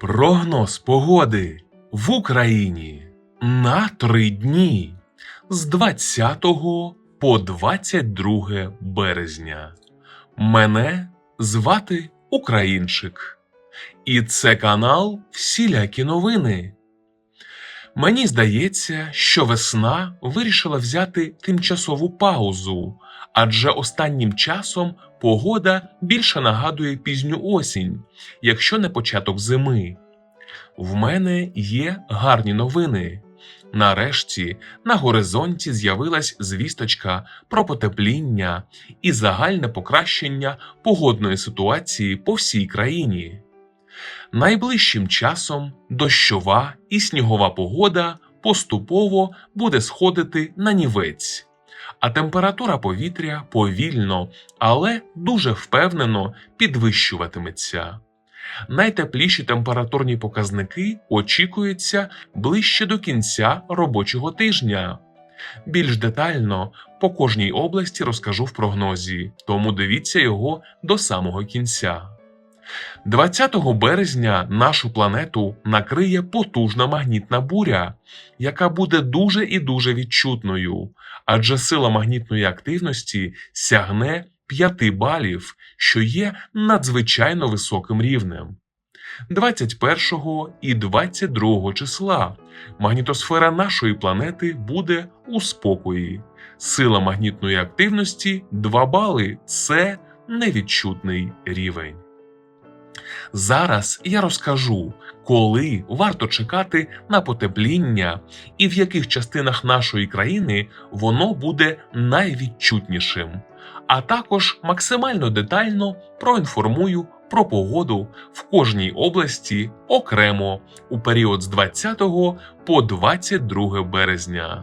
Прогноз погоди в Україні на три дні з 20 по 22 березня. Мене звати Українчик. І це канал Всілякі новини. Мені здається, що весна вирішила взяти тимчасову паузу, адже останнім часом погода більше нагадує пізню осінь, якщо не початок зими. В мене є гарні новини. Нарешті на горизонті з'явилась звісточка про потепління і загальне покращення погодної ситуації по всій країні. Найближчим часом дощова і снігова погода поступово буде сходити на нівець, а температура повітря повільно, але дуже впевнено підвищуватиметься. Найтепліші температурні показники очікуються ближче до кінця робочого тижня. Більш детально по кожній області розкажу в прогнозі, тому дивіться його до самого кінця. 20 березня нашу планету накриє потужна магнітна буря, яка буде дуже і дуже відчутною, адже сила магнітної активності сягне 5 балів, що є надзвичайно високим рівнем. 21 і 22 числа магнітосфера нашої планети буде у спокої. Сила магнітної активності 2 бали це невідчутний рівень. Зараз я розкажу, коли варто чекати на потепління і в яких частинах нашої країни воно буде найвідчутнішим, а також максимально детально проінформую про погоду в кожній області окремо у період з 20 по 22 березня.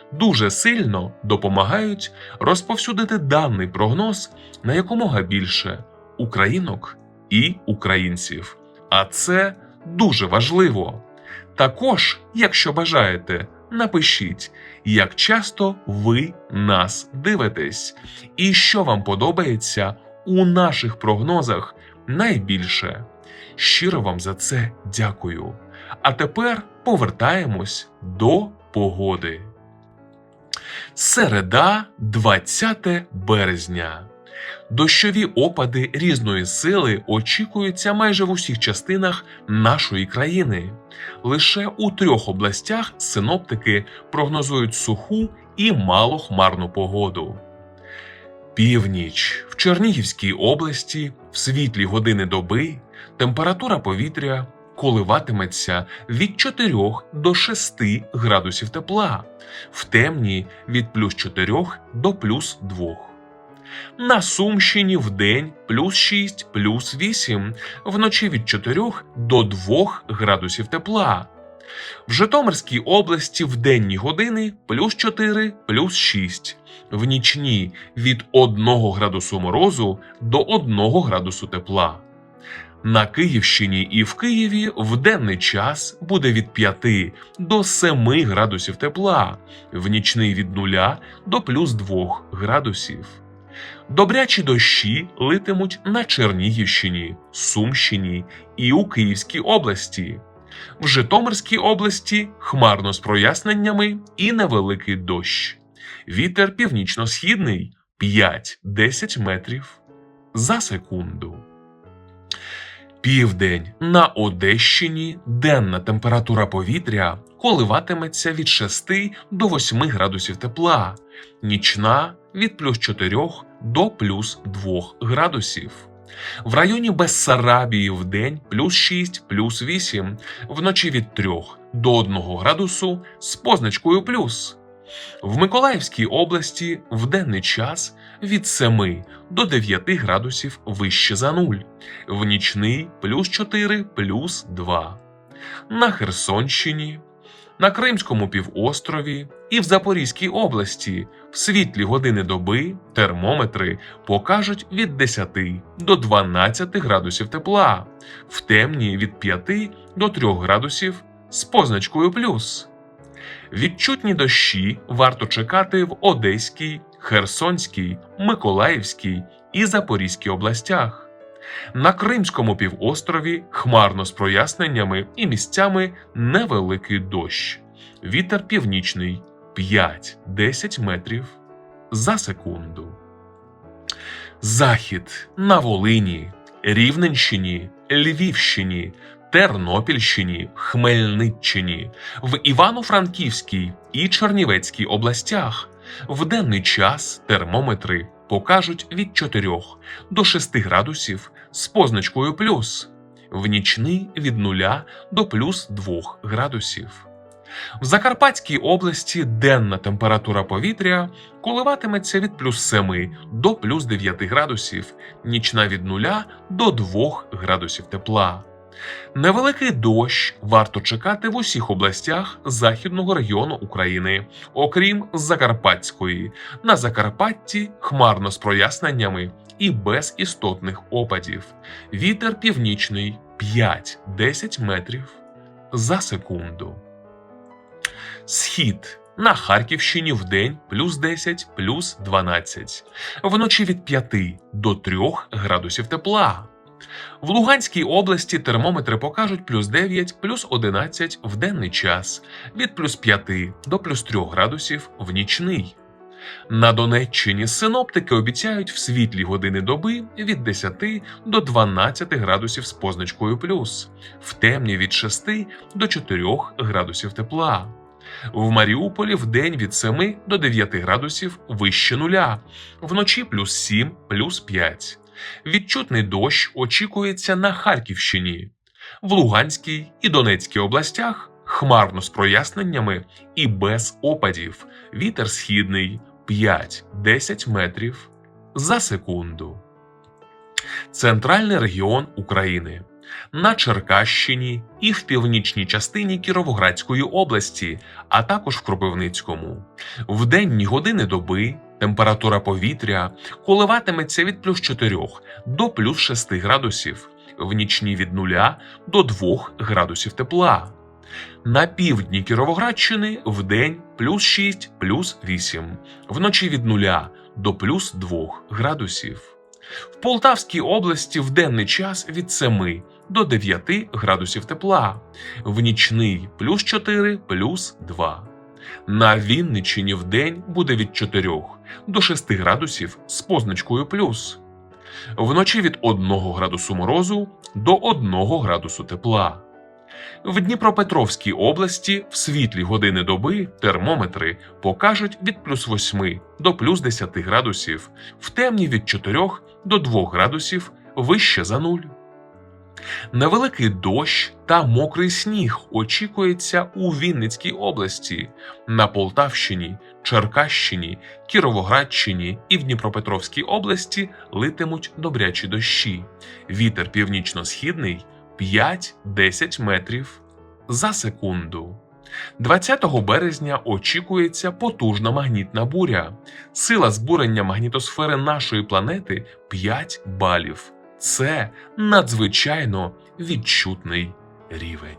дуже сильно допомагають розповсюдити даний прогноз на якомога більше українок і українців. А це дуже важливо. Також, якщо бажаєте, напишіть, як часто ви нас дивитесь, і що вам подобається у наших прогнозах найбільше. Щиро вам за це дякую. А тепер повертаємось до погоди. Середа, 20 березня. Дощові опади різної сили очікуються майже в усіх частинах нашої країни. Лише у трьох областях синоптики прогнозують суху і малохмарну погоду. Північ в Чернігівській області в світлі години доби температура повітря коливатиметься від 4 до 6 градусів тепла, в темні від плюс 4 до плюс 2. На Сумщині в день плюс 6, плюс 8, вночі від 4 до 2 градусів тепла. В Житомирській області в денні години плюс 4, плюс 6, в нічні від 1 градусу морозу до 1 градусу тепла. На Київщині і в Києві в денний час буде від 5 до 7 градусів тепла, в нічний від 0 до плюс 2 градусів. Добрячі дощі литимуть на Чернігівщині, Сумщині і у Київській області. В Житомирській області хмарно з проясненнями і невеликий дощ. Вітер північно-східний 5-10 метрів за секунду. Південь на Одещині денна температура повітря коливатиметься від 6 до 8 градусів тепла, нічна від плюс 4 до плюс 2 градусів. В районі Бессарабії в день плюс 6, плюс 8, вночі від 3 до 1 градусу з позначкою плюс. В Миколаївській області в денний час від 7 до 9 градусів вище за нуль, в нічний плюс 4, плюс 2. На Херсонщині на Кримському півострові і в Запорізькій області в світлі години доби термометри покажуть від 10 до 12 градусів тепла, в темні від 5 до 3 градусів з позначкою плюс. Відчутні дощі варто чекати в Одеській, Херсонській, Миколаївській і Запорізькій областях. На Кримському півострові хмарно з проясненнями і місцями невеликий дощ. Вітер північний 5-10 метрів за секунду. Захід на Волині, Рівненщині, Львівщині, Тернопільщині, Хмельниччині, в Івано-Франківській і Чернівецькій областях. В денний час термометри покажуть від 4 до 6 градусів з позначкою плюс, в нічний від 0 до плюс 2 градусів. В Закарпатській області денна температура повітря коливатиметься від плюс 7 до плюс 9 градусів, нічна від 0 до 2 градусів тепла. Невеликий дощ варто чекати в усіх областях західного регіону України, окрім Закарпатської. На Закарпатті хмарно з проясненнями і без істотних опадів. Вітер північний 5-10 метрів за секунду. Схід на Харківщині в день плюс 10, плюс 12, вночі від 5 до 3 градусів тепла. В Луганській області термометри покажуть плюс 9, плюс 11 в денний час, від плюс 5 до плюс 3 градусів в нічний. На Донеччині синоптики обіцяють в світлі години доби від 10 до 12 градусів з позначкою плюс, в темні від 6 до 4 градусів тепла. В Маріуполі в день від 7 до 9 градусів вище нуля, вночі плюс 7, плюс 5. Відчутний дощ очікується на Харківщині, в Луганській і Донецькій областях хмарно з проясненнями і без опадів. Вітер східний 5-10 метрів за секунду. Центральний регіон України на Черкащині і в північній частині Кіровоградської області, а також в Кропивницькому. В денні години доби температура повітря коливатиметься від плюс 4 до плюс 6 градусів, в нічні від 0 до 2 градусів тепла. На півдні Кіровоградщини в день плюс 6, плюс 8, вночі від 0 до плюс 2 градусів. В Полтавській області в денний час від 7 до 9 градусів тепла, в нічний плюс 4, плюс 2. На Вінниччині в день буде від 4 до 6 градусів з позначкою плюс. Вночі від 1 градусу морозу до 1 градусу тепла. В Дніпропетровській області в світлі години доби термометри покажуть від плюс 8 до плюс 10 градусів, в темні від 4 до 2 градусів вище за нуль. Невеликий дощ та мокрий сніг очікується у Вінницькій області, на Полтавщині, Черкащині, Кіровоградщині і в Дніпропетровській області литимуть добрячі дощі. Вітер північно-східний 5-10 метрів за секунду. 20 березня очікується потужна магнітна буря. Сила збурення магнітосфери нашої планети 5 балів. Це надзвичайно відчутний рівень.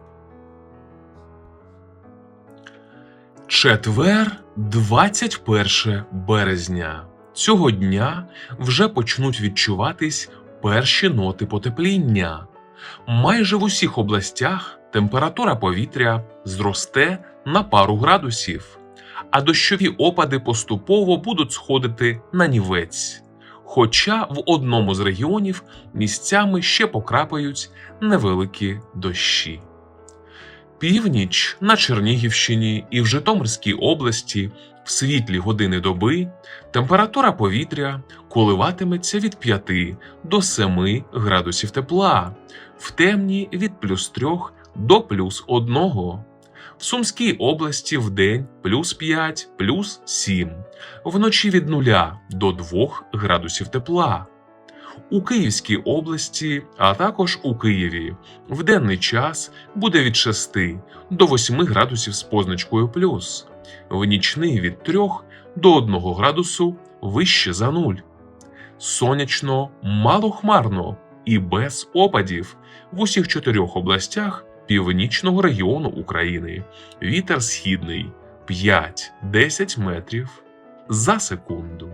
Четвер, 21 березня. Цього дня вже почнуть відчуватись перші ноти потепління. Майже в усіх областях температура повітря зросте на пару градусів, а дощові опади поступово будуть сходити на нівець. Хоча в одному з регіонів місцями ще покрапають невеликі дощі. Північ на Чернігівщині і в Житомирській області в світлі години доби температура повітря коливатиметься від 5 до 7 градусів тепла, в темні від плюс 3 до плюс 1. В Сумській області в день плюс 5, плюс 7, вночі від 0 до 2 градусів тепла. У Київській області, а також у Києві в денний час буде від 6 до 8 градусів з позначкою плюс, в нічний від 3 до 1 градусу вище за нуль. Сонячно, малохмарно і без опадів в усіх чотирьох областях північного регіону України. Вітер східний 5-10 метрів за секунду.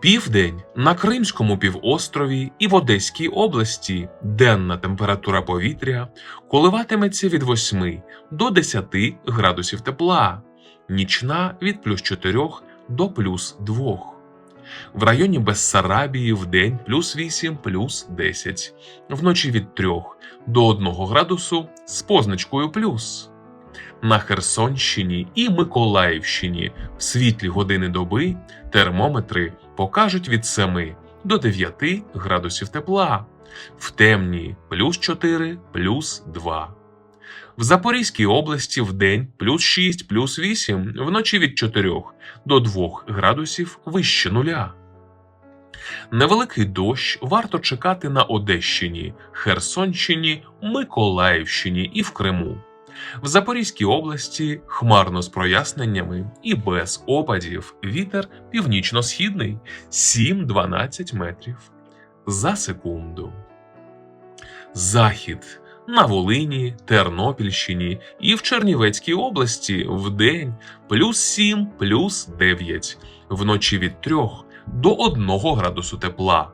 Південь на Кримському півострові і в Одеській області денна температура повітря коливатиметься від 8 до 10 градусів тепла, нічна від плюс 4 до плюс 2. В районі Бессарабії в день плюс 8 плюс 10, вночі від 3 до 1 градусу з позначкою плюс. На Херсонщині і Миколаївщині в світлі години доби термометри покажуть від 7 до 9 градусів тепла, в темні плюс 4 плюс 2. В Запорізькій області в день плюс 6 плюс 8, вночі від 4 до 2 градусів вище нуля. Невеликий дощ варто чекати на Одещині, Херсонщині, Миколаївщині і в Криму. В Запорізькій області хмарно з проясненнями і без опадів вітер північно-східний 7-12 метрів за секунду. Захід на Волині, Тернопільщині і в Чернівецькій області в день плюс 7, плюс 9, вночі від 3 до 1 градусу тепла.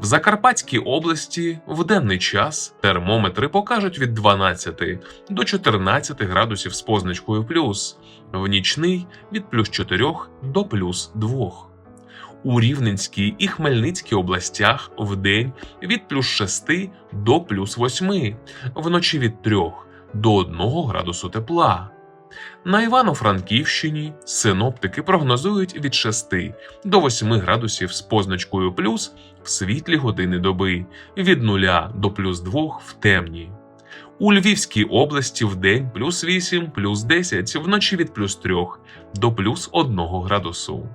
В Закарпатській області в денний час термометри покажуть від 12 до 14 градусів з позначкою плюс, в нічний від плюс 4 до плюс 2. У Рівненській і Хмельницькій областях в день від плюс 6 до плюс 8, вночі від 3 до 1 градусу тепла. На Івано-Франківщині синоптики прогнозують від 6 до 8 градусів з позначкою плюс в світлі години доби, від 0 до плюс 2 в темні. У Львівській області в день плюс 8, плюс 10, вночі від плюс 3 до плюс 1 градусу.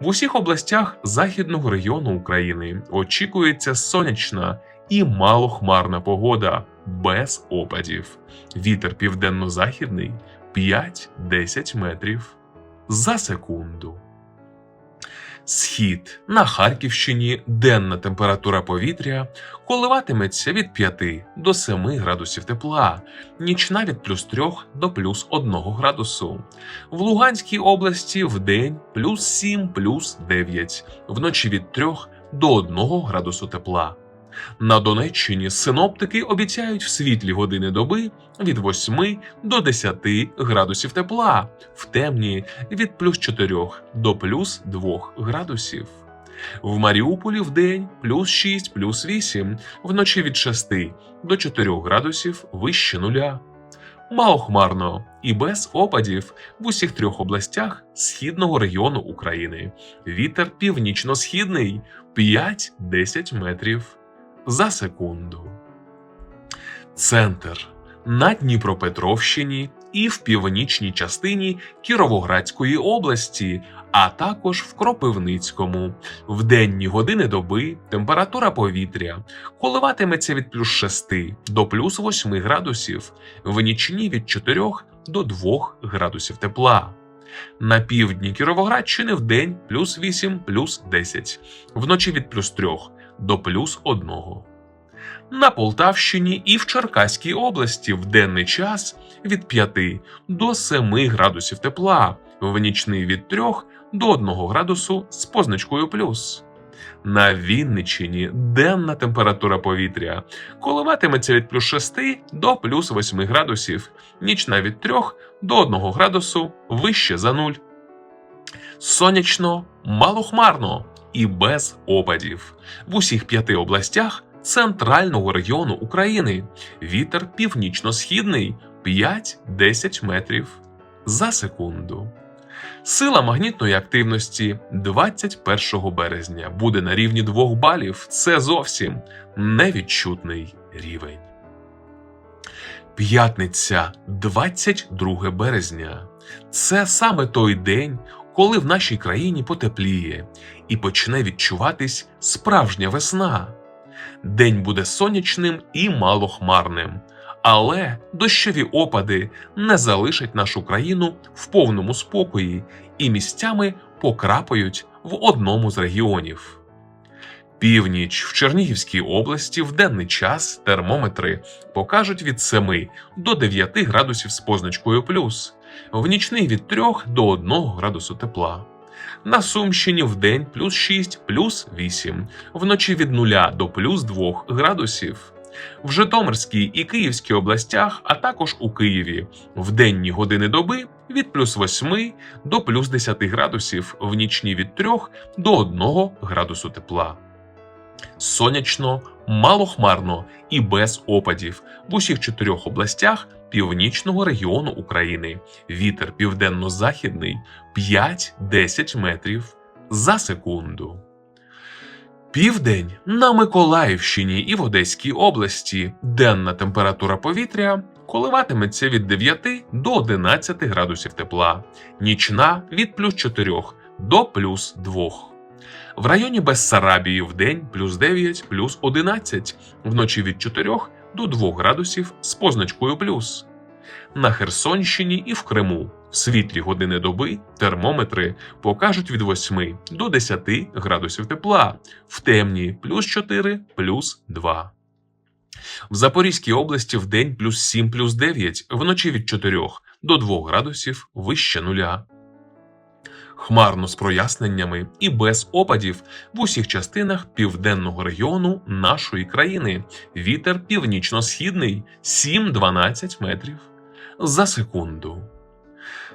В усіх областях західного регіону України очікується сонячна і малохмарна погода без опадів. Вітер південно-західний 5-10 метрів за секунду. Схід на Харківщині денна температура повітря коливатиметься від 5 до 7 градусів тепла, нічна від плюс 3 до плюс 1 градусу. В Луганській області в день плюс 7 плюс 9, вночі від 3 до 1 градусу тепла. На Донеччині синоптики обіцяють в світлі години доби від 8 до 10 градусів тепла, в темні від плюс 4 до плюс 2 градусів. В Маріуполі в день плюс 6 плюс 8, вночі від 6 до 4 градусів вище нуля. Малохмарно і без опадів в усіх трьох областях східного регіону України. Вітер північно-східний 5-10 метрів за секунду. Центр на Дніпропетровщині і в північній частині Кіровоградської області, а також в Кропивницькому. В денні години доби температура повітря коливатиметься від плюс 6 до плюс 8 градусів, в нічні від 4 до 2 градусів тепла. На півдні Кіровоградщини в день плюс 8 плюс 10, вночі від плюс 3 до плюс 1. На Полтавщині і в Черкаській області в денний час від 5 до 7 градусів тепла, в нічний від 3 до 1 градусу з позначкою плюс. На Вінниччині денна температура повітря коливатиметься від плюс 6 до плюс 8 градусів, нічна від 3 до 1 градусу вище за нуль. Сонячно, малохмарно і без опадів. В усіх п'яти областях центрального регіону України вітер північно-східний 5-10 метрів за секунду. Сила магнітної активності 21 березня буде на рівні 2 балів. Це зовсім невідчутний рівень. П'ятниця 22 березня. Це саме той день, коли в нашій країні потепліє і почне відчуватись справжня весна. День буде сонячним і малохмарним, але дощові опади не залишать нашу країну в повному спокої і місцями покрапають в одному з регіонів. Північ в Чернігівській області в денний час термометри покажуть від 7 до 9 градусів з позначкою плюс, в нічний від 3 до 1 градусу тепла. На Сумщині в день плюс 6, плюс 8, вночі від 0 до плюс 2 градусів. В Житомирській і Київській областях, а також у Києві в денні години доби від плюс 8 до плюс 10 градусів, в нічні від 3 до 1 градусу тепла. Сонячно, малохмарно і без опадів в усіх чотирьох областях північного регіону України. Вітер південно-західний 5-10 метрів за секунду. Південь на Миколаївщині і в Одеській області денна температура повітря коливатиметься від 9 до 11 градусів тепла, нічна від плюс 4 до плюс 2. В районі Бессарабії в день плюс 9, плюс 11, вночі від 4 до 2 градусів з позначкою плюс. На Херсонщині і в Криму в світлі години доби термометри покажуть від 8 до 10 градусів тепла, в темні плюс 4, плюс 2. В Запорізькій області в день плюс 7, плюс 9, вночі від 4 до 2 градусів вище нуля. Хмарно з проясненнями і без опадів в усіх частинах південного регіону нашої країни. Вітер північно-східний 7-12 метрів за секунду.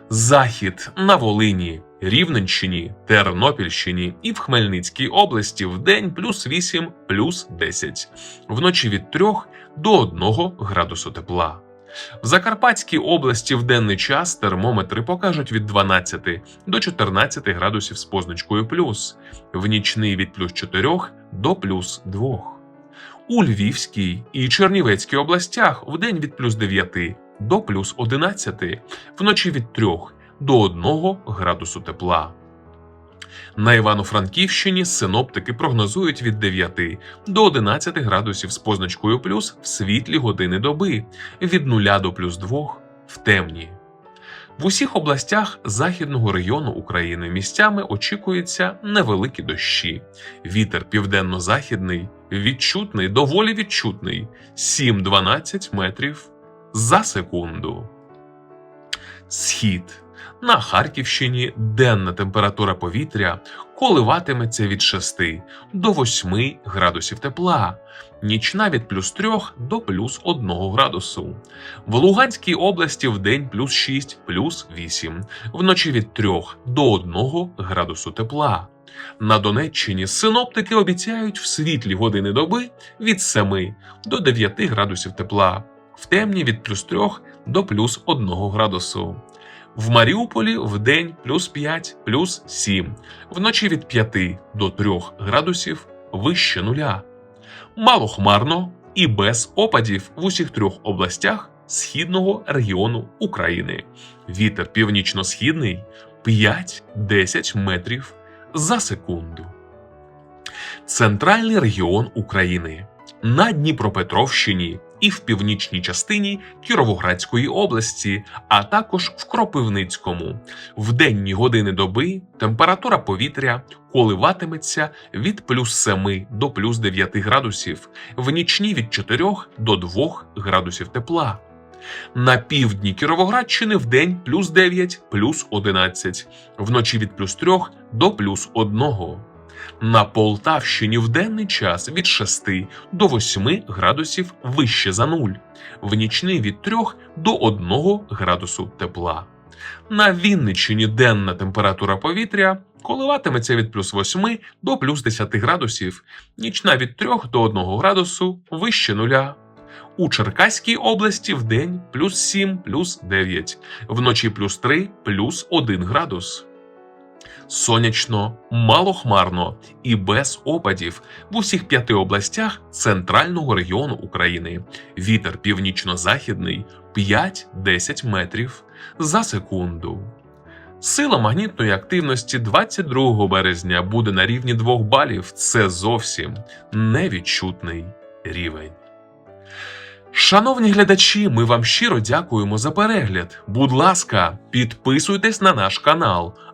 Захід на Волині, Рівненщині, Тернопільщині і в Хмельницькій області в день плюс 8, плюс 10, вночі від 3 до 1 градусу тепла. В Закарпатській області в денний час термометри покажуть від 12 до 14 градусів з позначкою плюс, в нічний від плюс 4 до плюс 2. У Львівській і Чернівецькій областях в день від плюс 9 до плюс 11, вночі від 3 до 1 градусу тепла. На Івано-Франківщині синоптики прогнозують від 9 до 11 градусів з позначкою плюс в світлі години доби, від 0 до плюс 2 в темні. В усіх областях західного регіону України місцями очікуються невеликі дощі. Вітер південно-західний, відчутний, доволі відчутний 7-12 метрів за секунду. Схід на Харківщині денна температура повітря коливатиметься від 6 до 8 градусів тепла, нічна від плюс 3 до плюс 1 градусу. В Луганській області в день плюс 6, плюс 8, вночі від 3 до 1 градусу тепла. На Донеччині синоптики обіцяють в світлі години доби від 7 до 9 градусів тепла, в темні від плюс 3 до плюс 1 градусу. В Маріуполі в день плюс 5, плюс 7, вночі від 5 до 3 градусів вище нуля. Малохмарно і без опадів в усіх трьох областях східного регіону України. Вітер північно-східний 5-10 метрів за секунду. Центральний регіон України на Дніпропетровщині і в північній частині Кіровоградської області, а також в Кропивницькому. В денні години доби температура повітря коливатиметься від плюс 7 до плюс 9 градусів, в нічні від 4 до 2 градусів тепла. На півдні Кіровоградщини в день плюс 9, плюс 11, вночі від плюс 3 до плюс 1. На Полтавщині в денний час від 6 до 8 градусів вище за нуль, в нічний від 3 до 1 градусу тепла. На Вінниччині денна температура повітря коливатиметься від плюс 8 до плюс 10 градусів, нічна від 3 до 1 градусу вище нуля. У Черкаській області в день плюс 7, плюс 9, вночі плюс 3, плюс 1 градус. Сонячно, малохмарно і без опадів в усіх п'яти областях центрального регіону України. Вітер північно-західний 5-10 метрів за секунду. Сила магнітної активності 22 березня буде на рівні 2 балів. Це зовсім невідчутний рівень. Шановні глядачі, ми вам щиро дякуємо за перегляд. Будь ласка, підписуйтесь на наш канал,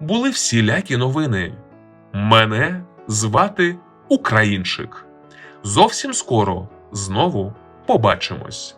були всілякі новини. Мене звати Українчик. Зовсім скоро знову побачимось.